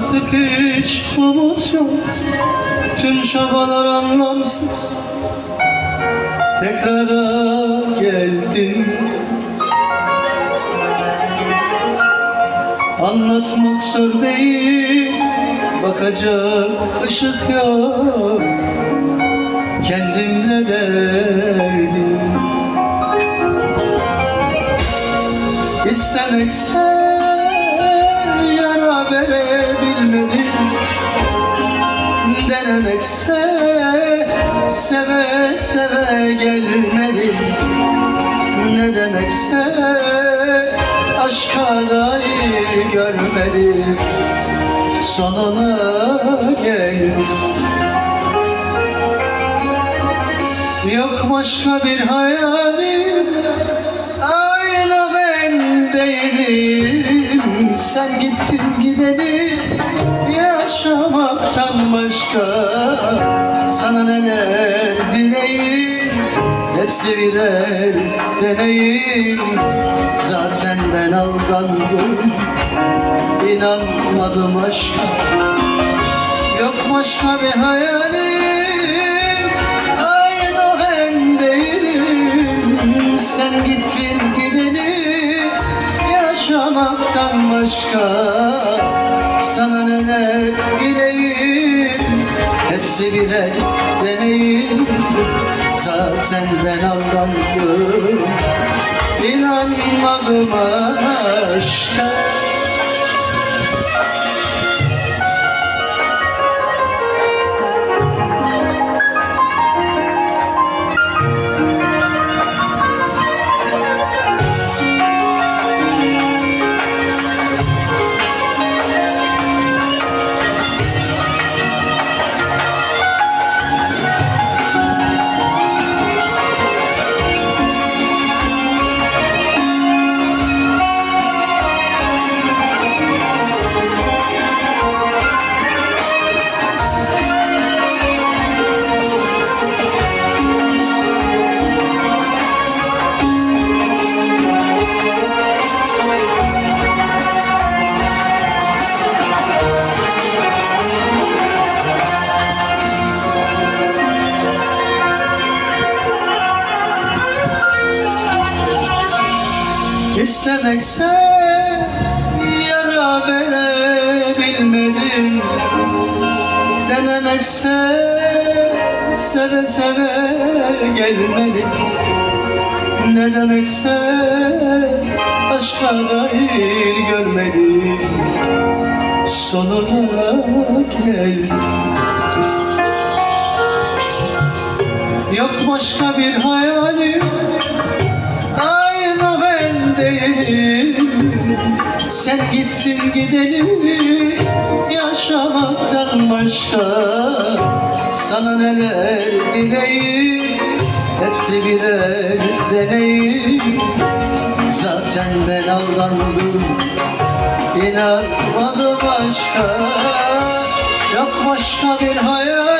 Artık hiç umut yok. Tüm çabalar anlamsız. Tekrara geldim. Anlatmak zor değil. Bakacak ışık yok. Kendimle derdim. İstemekse yara verebilmedim Denemekse seve seve gelmedim Ne demekse aşka dair görmedim Sonuna geldim Yok başka bir hayalim Sen gittin gideni Yaşamaktan başka Sana neler dileyim Hepsi birer deneyim. Zaten ben aldandım İnanmadım aşka. Yok başka bir hayalim Aynı ben Sen gittin gideni başka? Sana neler dileyim Hepsi birer deneyim. Zaten ben aldandım. İnanmadım aşka İstemekse yara verebilmedim Denemekse seve seve gelmedim. Ne demekse aşka dair görmedim. Sonuna geldim. Yok başka bir hayalim Sen gitsin gidelim Yaşamaktan başka Sana neler dileyim? Hepsi birer deneyim. Zaten ben aldandım İnanmadım aşka Yok başka bir hayalim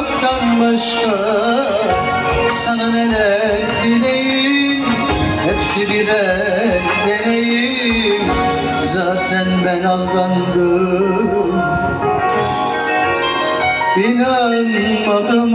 Yaşamaktan başka Sana neler dileyim? Hepsi birer deneyim. Zaten ben aldandım. İnanmadım